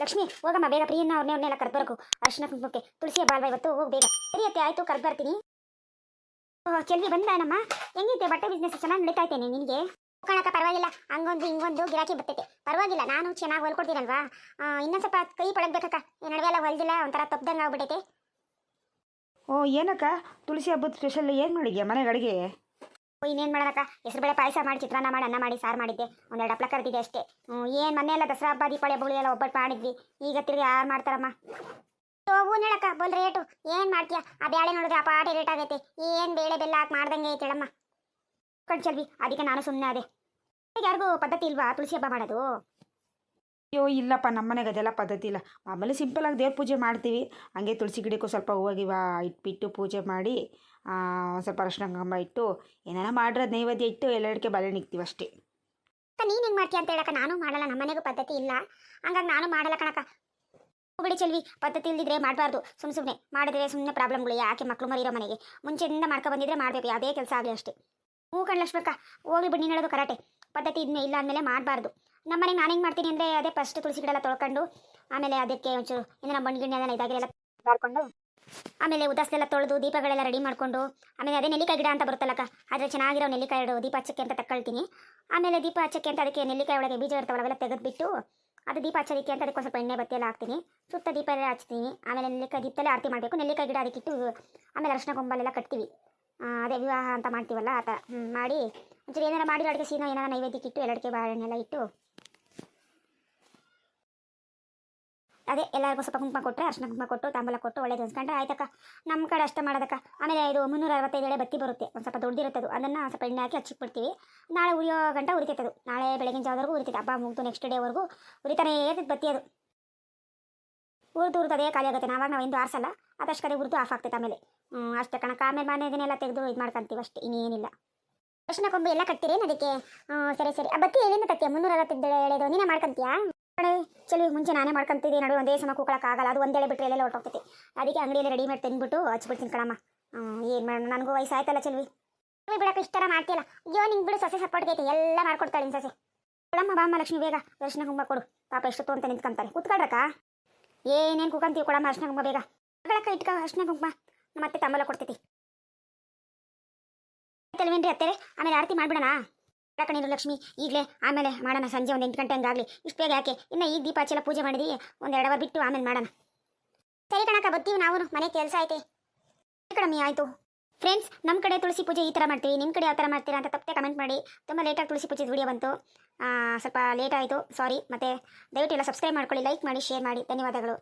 ಲಕ್ಷ್ಮಿ ಹೋಗಮ್ಮ ಬೇಗ ಪ್ರಿಯನ್ನ ಅವ್ರನ್ನೇ ಅವ್ರನ್ನೆಲ್ಲ ಕರ್ಬರ್ಕು ಅರ್ಶಿನ ಕುಂಕುಮಕ್ಕೆ. ತುಳಸಿ ಹಬ್ಬ ಅಲ್ವಾ ಇವತ್ತು ಹೋಗಿ ಬೇಗ. ಆಯ್ತು ಕರ್ದು ಬರ್ತೀನಿ ಓ, ಚೆಲ್ವಿ ಬಂದಾನಮ್ಮ ಹೆಂಗೈತೆ ಬಟ್ಟೆ ಬಿಸ್ನೆಸ್ ಚೆನ್ನಾಗಿ ನಡೀತಾ ಇದ್ದೇನೆ ನಿನಗೆ? ಕಣಕ ಪರವಾಗಿಲ್ಲ. ಹಂಗೊಂದು ಹಿಂಗೊಂದು ಗಿರಾಕಿ ಬರ್ತೈತೆ. ಪರವಾಗಿಲ್ಲ ನಾನು ಚೆನ್ನಾಗಿ ಹೊಲ್ಕೊಡ್ತೀನಲ್ವಾ? ಇನ್ನೊಂದ್ ಸ್ವಲ್ಪ ಕೈ ಪಳಗ್ಬೇಕಕ್ಕ. ಈ ನಡುವೆ ಎಲ್ಲ ಹೊಲ್ದಿಲ್ಲ ಒಂಥರ ತಪ್ಪದಂಗೆ ಆಗ್ಬಿಟ್ಟೈತೆ ಓ ಏನಕ್ಕ? ತುಳಸಿ ಹಬ್ಬದ ಸ್ಪೆಷಲ್ ಏನು ಮಾಡಿದ್ಯಾ ಮನೆ ಅಡುಗೆ? ಓ, ಇನ್ನೇನ್ ಮಾಡೋಣಕ್ಕ? ಹೆಸರುಬೇಳೆ ಪಾಯಸ ಮಾಡಿ, ಚಿತ್ರಾನ್ನ ಮಾಡಿ, ಅನ್ನ ಮಾಡಿ, ಸಾರು ಮಾಡಿದ್ದೆ. ಒಂದೆರಡು ಹಪ್ಳ ಕರೆದಿದ್ದೆ ಅಷ್ಟೇ. ಏನು ಮೊನ್ನೆ ಎಲ್ಲ ದಸರಾ ಹಬ್ಬ, ದೀಪಾವಳಿ ಹಬ್ಬಗಳು ಎಲ್ಲ ಒಬ್ಬಟ್ಟು ಮಾಡಿದ್ವಿ. ಈಗ ತಿರುಗಿ ಯಾರು ಮಾಡ್ತಾರಮ್ಮ? ಹೋಗು ಹೇಳಕ್ಕ ಬೋಲ್ ರೇಟು ಏನು ಮಾಡ್ತೀಯ? ಆ ಬೇಳೆ ನೋಡಿದ್ರೆ ಆ ಪಾಟಿ ರೇಟ್ ಆಗೈತೆ. ಏನು ಬೇಳೆ ಬೆಲ್ಲ ಹಾಕಿ ಮಾಡ್ದಂಗೆ ಐತೆ ಹೇಳಮ್ಮ. ಕಣ್ಚಲ್ವಿ ಅದಕ್ಕೆ ನಾನು ಸುಮ್ಮನೆ ಅದೇ ಯಾರಿಗೂ ಪದ್ಧತಿ ಇಲ್ವಾ? ತುಳಸಿ ಹಬ್ಬ ಮಾಡೋದು? ಅಯ್ಯೋ, ಇಲ್ಲಪ್ಪ, ನಮ್ಮ ಮನೆಗೆ ಅದೆಲ್ಲ ಪದ್ಧತಿ ಇಲ್ಲ. ಆಮೇಲೆ ಸಿಂಪಲಾಗಿ ದೇವ್ರ ಪೂಜೆ ಮಾಡ್ತೀವಿ. ಹಂಗೆ ತುಳಸಿ ಗಿಡಕ್ಕೂ ಸ್ವಲ್ಪ ಹೂವಾಗಿವ ಇಟ್ಬಿಟ್ಟು ಪೂಜೆ ಮಾಡಿ ಸ್ವಲ್ಪ ಅರಶಿನ ಕಂಬ ಇಟ್ಟು ಏನಾರ ಮಾಡಿರೋದು ನೈವೇದ್ಯ ಇಟ್ಟು ಎಲ್ಲರಿಗೆ ಬಲೆ ನಿಗ್ತೀವಿ ಅಷ್ಟೇ. ನೀನು ಹೆಂಗೆ ಮಾಡ್ತೀಯ ಅಂತ ಹೇಳಕ್ಕ, ನಾನು ಮಾಡಲ್ಲ, ನಮ್ಮ ಮನೆಗೂ ಪದ್ಧತಿ ಇಲ್ಲ. ಹಂಗಾಗಿ ನಾನು ಮಾಡಲ್ಲ ಕಣಕ್ಕ. ಬಿಡಿ ಚೆಲ್ವಿ, ಪದ್ಧತಿ ಇಲ್ದಿದ್ರೆ ಮಾಡಬಾರ್ದು. ಸುಮ್ಮ ಸುಮ್ಮನೆ ಮಾಡಿದ್ರೆ ಸುಮ್ಮನೆ ಪ್ರಾಬ್ಲಮ್ಗಳು ಯಾಕೆ ಮಕ್ಕಳು ಮರಿರೋ ಮನೆಗೆ? ಮುಂಚೆಯಿಂದ ಮಾಡ್ಕೊ ಬಂದಿದ್ರೆ ಮಾಡಬೇಕು, ಯಾವುದೇ ಕೆಲಸ ಆಗಲಿ ಅಷ್ಟೇ. ಹೂ ಕಣ್ಲಕ್ಷ್ಮಕ್ಕ, ಹೋಗ್ಲಿ ಬಿಡಿ, ನೀನು ಕರಾಟೆ ಪದ್ಧತಿ ಇದನ್ನೇ ಇಲ್ಲ ಅಂದಮೇಲೆ ಮಾಡಬಾರ್ದು. ನಮ್ಮ ಮನೆಗೆ ನಾನು ಹೆಂಗೆ ಮಾಡ್ತೀನಿ ಅಂದರೆ ಅದೇ ಫಸ್ಟ್ ತುಳಸಿ ಗಿಡ ಎಲ್ಲ ತೊಳ್ಕೊಂಡು, ಆಮೇಲೆ ಅದಕ್ಕೆ ಒಂಚೂರು ಏನಾರ ಮಣ್ಣು ಗಿಣ್ಣೆ ಅದನ್ನ ಇದಾಗಿರೆಲ್ಲ ಮಾಡ್ಕೊಂಡು, ಆಮೇಲೆ ಉದಾಸೆಲ್ಲ ತೊಳೆದು ದೀಪಗಳೆಲ್ಲ ರೆಡಿ ಮಾಡ್ಕೊಂಡು, ಆಮೇಲೆ ಅದೇ ನೆಲ್ಲಿಕಾಯಿ ಗಿಡ ಅಂತ ಬರುತ್ತಲ್ಲಕ್ಕ ಆದರೆ ಚೆನ್ನಾಗಿರೋ ನೆಲ್ಲಿಕಾಯಿ ಎರಡು ದೀಪ ಹಚ್ಚಕ್ಕೆ ಅಂತ ತಗೊಳ್ತೀನಿ ಆಮೇಲೆ ದೀಪ ಹಚ್ಚಕ್ಕೆ ಅಂತ ಅದಕ್ಕೆ ನೆಲ್ಲಿಕಾಯಿ ಒಳಗೆ ಬೀಜ ಇರ್ತಾವಲ್ಲ ಅವೆಲ್ಲ ತೆಗೆದುಬಿಟ್ಟು, ಅದು ದೀಪ ಹಚ್ಚೋದಕ್ಕೆ ಅಂತ ಅದಕ್ಕೆ ಸ್ವಲ್ಪ ಎಣ್ಣೆ ಬತ್ತಿ ಎಲ್ಲ ಹಾಕ್ತೀನಿ. ಸುತ್ತ ದೀಪ ಎಲ್ಲ ಹಚ್ತೀನಿ. ಆಮೇಲೆ ನೆಲ್ಲಿಕಾಯಿ ದೀಪದಲ್ಲೇ ಆರತಿ ಮಾಡಬೇಕು. ನೆಲ್ಲಿಕಾಯಿ ಗಿಡ ಅದಕ್ಕಿಟ್ಟು ಆಮೇಲೆ ಅರ್ಶಿನ ಕೊಂಬಲೆಲ್ಲ ಕಟ್ತೀವಿ. ಅದೇ ವಿವಾಹ ಅಂತ ಮಾಡ್ತೀವಲ್ಲ ಆ ಥರ ಮಾಡಿ. ಒಂಚೂರು ಏನಾರ ಮಾಡಿರೋ ಅಡುಗೆ ಸೀನೋ ಏನಾರ ನೈವೇದ್ಯಕ್ಕೆ ಇಟ್ಟು ಬಾಳೆಣ್ಣೆ ಬಾಳೆಹಣ್ಣೆಲ್ಲ ಇಟ್ಟು ಅದೇ ಎಲ್ಲರಿಗೂ ಸ್ವಲ್ಪ ಕುಂಕುಮ ಕೊಟ್ಟರೆ ಅರ್ಶಿನ ಕುಂಕುಮ ಕೊಟ್ಟು, ತಾಂಬೂಲ ಕೊಟ್ಟು, ಒಳ್ಳೇದು ಅನ್ಸ್ಕೊಂಡ್ರೆ ಆಯ್ತಕ್ಕ. ನಮ್ಮ ಕಡೆ ಅಷ್ಟೇ ಮಾಡೋದಕ್ಕ. ಆಮೇಲೆ ಇದು ಮುನ್ನೂರ ಅರವತ್ತೈದು ಎಳೆ ಬತ್ತಿ ಬರುತ್ತೆ. ಒಂದು ಸ್ವಲ್ಪ ದೊಡ್ಡದಿರುತ್ತೆ ಅದು ಅದನ್ನು ಸ್ವಲ್ಪ ಎಣ್ಣೆ ಹಾಕಿ ಹಚ್ಚಿಬಿಡ್ತೀವಿ ನಾಳೆ ಉರಿಯೋ ಗಂಟ ಉರಿತೈತದು. ನಾಳೆ ಬೆಳಗಿನ ಜಾವದವರೆಗೂ ಉರಿತೈತೆ. ಹಬ್ಬ ಮುಗಿದು ನೆಕ್ಸ್ಟ್ ಡೇವರೆಗೂ ಉರಿತಾನೆ ಇರ್ತೈತೆ ಬತ್ತಿ ಅದು. ಉರಿದು ಅದೇ ಖಾಲಿ ಆಗುತ್ತೆ. ನಾವಾಗ ನಾವು ಎಂದು ಆರಿಸಲ್ಲ. ಅದಷ್ಟು ಕಡೆ ಉರಿದು ಆಫ್ ಆಗ್ತೈತೆ ಆಮೇಲೆ. ಅಷ್ಟೇ ಕಣಕ ಆಮೇಲೆ ಮನೆ ಇದನ್ನೆಲ್ಲ ತೆಗೆದು ಇದು ಮಾಡ್ಕೊಂತೀವಿ ಅಷ್ಟೇ. ಇನ್ನೇನಿಲ್ಲ. ಅರ್ಶಿನ ಕೊಂಬು ಎಲ್ಲ ಕಟ್ತೀರೇನು ಅದಕ್ಕೆ? ಸರಿ ಸರಿ. ಆ ಬತ್ತಿ ಎಲ್ಲಿಂದ ತತ್ತೀಯ ಮುನ್ನೂರ ಅರವತ್ತೈದು ಎಳೆದು ನೀನೇ ಮಾಡ್ಕೊಂತೀಯಾ? ಕಡೆ ಚಲೋ ಮುಂಚೆ ನಾನೇ ಮಾಡ್ಕೊಂತಿದ್ದೆ. ನಡುವೆ ಒಂದೇ ಸಮ ಕೂಕೊಳಕ್ಕಾಗಲ್ಲ ಅದು ಒಂದೇಳೆ ಬಿಟ್ಟರೆ ಎಲ್ಲೆಲ್ಲ ಹೊರಟೋಗ್ತೈತಿ. ಅದಕ್ಕೆ ಅಂಗಡಿಯಲ್ಲಿ ರೆಡಿಮೇಡ್ ತಂದ್ಬಿಟ್ಟು ಹಚ್ಬಿಡ್ತೀನಿ ಕಣಮ್ಮ. ಏನು ಮಾಡೋಣ ನನಗೂ ವಯಸ್ಸಾಯ್ತಲ್ಲ ಚೆಲ್ವಿ ಚೆಲ್ವಿ ಬಿಡಕ್ಕೆ ಇಷ್ಟರ ಮಾಡ್ತಿಲ್ಲ ಅಯ್ಯೋ, ನಿಂಗೆ ಬಿಡು, ಸೊಸೆ ಸಪೋರ್ಟ್ ಐತೆ. ಎಲ್ಲ ಮಾಡ್ಕೊಡ್ತಾಳೆ ಸೊಸೆ. ಕೊಡಮ್ಮ ಬಾಮ್ಮ ಲಕ್ಷ್ಮಿ, ಬೇಗ. ದರ್ಶನ ಕುಂಬ ಕೊಡು. ಪಾಪ ಎಷ್ಟೊತ್ತು ಅಂತ ನಿಂತ್ಕೊಂತಾರೆ ಕೂತ್ಕೊಳ್ರಕ್ಕ? ಏನೇನು ಕೂಕಂತೀವಿ ಕೊಡಮ್ಮ ಅರ್ಶನ ಕುಂಬ ಬೇಗ. ಮಗಳಕ್ಕ ಇಟ್ಕ ಅರ್ಶನ ಕುಂಕುಮ. ಮತ್ತೆ ತಂಬಲ ಕೊಡ್ತೈತಿ. ತೆಲವೇನ್ರಿ ಅತ್ತೇರೆ. ಆಮೇಲೆ ಆರತಿ ಮಾಡ್ಬಿಡೋಣ. ನೀರು ಲಕ್ಷ್ಮಿ ಈಗಲೇ ಆಮೇಲೆ ಮಾಡೋಣ. ಸಂಜೆ ಒಂದು ಎಂಟು ಗಂಟೆ ಹಂಗಾಗಲಿ. ಇಷ್ಟು ಬೇಗ ಯಾಕೆ? ಇನ್ನು ಈಗ ದೀಪ ಹಚ್ಚೆಲ್ಲ ಪೂಜೆ ಮಾಡಿದೀವಿ ಒಂದು ಎರಡು ಬಿಟ್ಟು ಆಮೇಲೆ ಮಾಡೋಣ. ಸರಿ ಕಣಕ್ಕ, ಬರ್ತೀವಿ ನಾವು ಮನೆ ಕೆಲಸ ಐತೆ. ಕಡಮಿ ಆಯಿತು. ಫ್ರೆಂಡ್ಸ್ ನಮ್ಮ ಕಡೆ ತುಳಸಿ ಪೂಜೆ ಈ ಥರ ಮಾಡ್ತೀವಿ. ನಿಮ್ಮ ಕಡೆ ಯಾವ ಥರ ಮಾಡ್ತೀರಾ ಅಂತ ತಪ್ಪದೆ ಕಮೆಂಟ್ ಮಾಡಿ. ತುಂಬ ಲೇಟಾಗಿ ತುಳಸಿ ಪೂಜೆ ವಿಡಿಯೋ ಬಂತು. ಸ್ವಲ್ಪ ಲೇಟ್ ಆಯಿತು. ಸಾರಿ ಮತ್ತು ದಯವಿಟ್ಟು ಎಲ್ಲ ಸಬ್ಸ್ಕ್ರೈಬ್ ಮಾಡ್ಕೊಳ್ಳಿ ಲೈಕ್ ಮಾಡಿ ಶೇರ್ ಮಾಡಿ. ಧನ್ಯವಾದಗಳು.